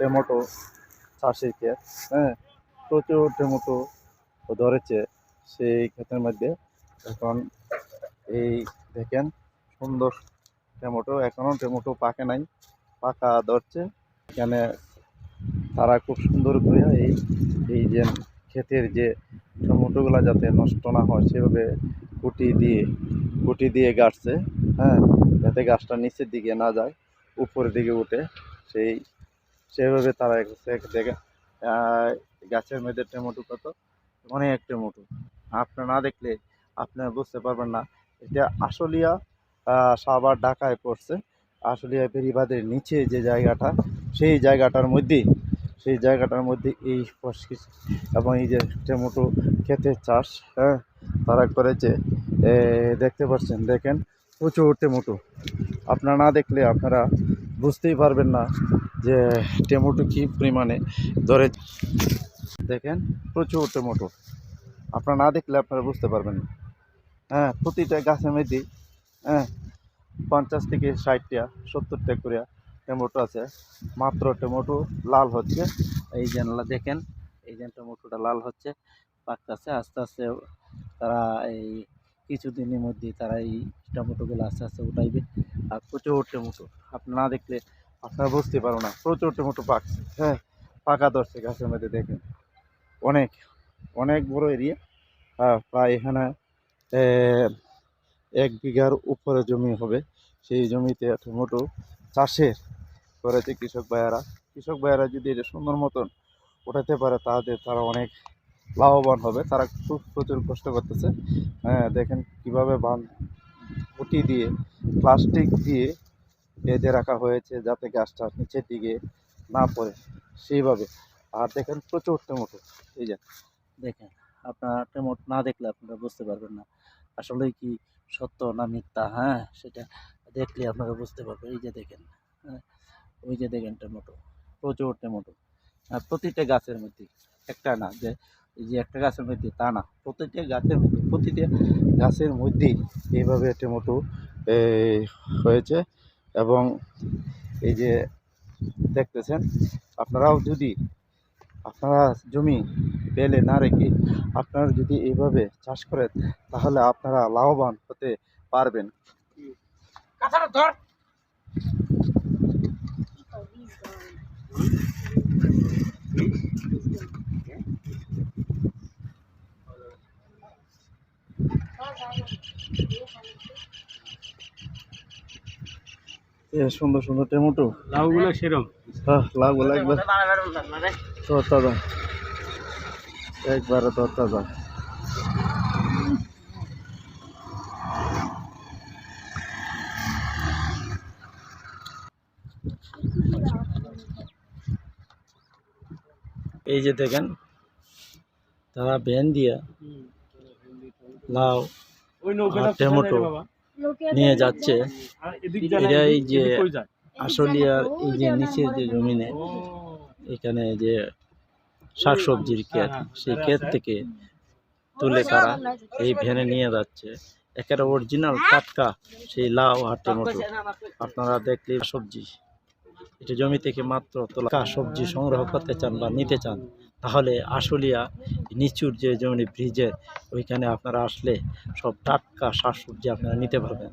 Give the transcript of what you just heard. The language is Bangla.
টমেটো ক্ষেত হ্যাঁ প্রচুর টমেটো ধরেছে সেই ক্ষেতের মধ্যে। এখন এই দেখেন, সুন্দর টমেটো এখনও টমেটো পাকে নাই, পাকা ধরছে। এখানে তারা খুব সুন্দর করে এই এই যে ক্ষেতের যে টমেটোগুলো যাতে নষ্ট না হয়, সেভাবে কুটি দিয়ে কুটি দিয়ে গাছছে হ্যাঁ যাতে গাছটা নিচের দিকে না যায়, উপরের দিকে উঠে সেই সেভাবে তারা দেখে গাছের মধ্যে টমেটো কত? অনেক টমেটো আপনার না দেখলে আপনারা বুঝতে পারবেন না। এটা আশুলিয়া সাভার, ঢাকায় পড়ছে। আশুলিয়া বেরিবাদের নিচে যে জায়গাটা, সেই জায়গাটার মধ্যেই সেই জায়গাটার মধ্যে এই ফসকিস এবং এই যে টমেটো ক্ষেতের চাষ হ্যাঁ তারা করেছে। দেখতে পাচ্ছেন, দেখেন, প্রচুর টমেটো আপনারা না দেখলে আপনারা বুঝতেই পারবেন না যে টমেটো কী পরিমাণে ধরে দেখেন, প্রচুর টমেটো। আপনারা না দেখলে আপনারা বুঝতে পারবেন না। হ্যাঁ প্রতিটা গাছের মধ্যে হ্যাঁ পঞ্চাশ থেকে ষাটটা, সত্তরটা করে টমেটো আছে। মাত্র টমেটো লাল হচ্ছে। এই যে দেখেন, এই যে টমেটোটা লাল হচ্ছে। পাকতেছে, আস্তে আস্তে তারা এই কিছুদিনের মধ্যে তারা এই টমেটোগুলো আস্তে আস্তে উঠাইবে। আর প্রচুর টমেটো। আপনি না দেখলে আপনারা বুঝতে পারো না প্রচুর টমেটো পাকছে হ্যাঁ। পাকা ধরছে গাছের মধ্যে দেখেন। অনেক অনেক বড় এরিয়া। হ্যাঁ প্রায় এখানে এক বিঘার উপরে জমি হবে। সেই জমিতে টমেটো চাষের করেছে কৃষক ভাইয়ারা কৃষক ভাইয়ারা যদি এটা সুন্দর মতন উঠাতে পারে তাদের তারা অনেক লাভবান হবে। তারা খুব প্রচুর কষ্ট করতেছে। হ্যাঁ দেখেন কীভাবে বান খুঁটি দিয়ে প্লাস্টিক দিয়ে বেঁধে রাখা হয়েছে যাতে গাছটা নিচের দিকে না পড়ে। সেইভাবে। আর দেখেন প্রচুর টমেটো। এই যে, দেখেন, আপনার টমেটো না দেখলে আপনারা বুঝতে পারবেন না। আসলে কি সত্য না মিথ্যা? হ্যাঁ সেটা দেখলে আপনারা বুঝতে পারবেন। এই যে দেখেন হ্যাঁ ওই যে দেখেন টমেটো। প্রচুর টমেটো। আর প্রতিটা গাছের মধ্যে একটা না, যে, এই যে একটা গাছের মধ্যে তা না, প্রতিটা গাছের মধ্যে, প্রতিটা গাছের মধ্যেই এইভাবে টেমোটো হয়েছে। এবং এই যে দেখতেছেন আপনারাও যদি আপনারা জমি পেলে না রেখে আপনারা যদি এইভাবে চাষ করেন তাহলে আপনারা লাভবান হতে পারবেন। এ সুন্দর সুন্দর টমেটো। লাউগুলো সেরম। হ্যাঁ লাগবে লাগবে তরতাজা। একবারে তরতাজা। এই যে দেখেন তারা ভ্যান দিয়া লাউ টমেটো। নিয়ে যাচ্ছে। এরা এই যে আশুলিয়ার এই যে নিচের যে জমিনে এখানে যে শাকসবজির ক্ষেত সেই ক্ষেত থেকে তুলে তারা এই ভ্যানে নিয়ে যাচ্ছে। একেবারে অরিজিনাল টাটকা সেই লাউ আর টমেটো আপনারা দেখলে সবজি এটা জমি থেকে মাত্র তোলা। সবজি সংগ্রহ করতে চান বা নিতে চান তাহলে আশুলিয়া নিচুর যে জমি ব্রিজের ওইখানে আপনারা আসলে সব টাটকা শাকসবজি আপনারা নিতে পারবেন।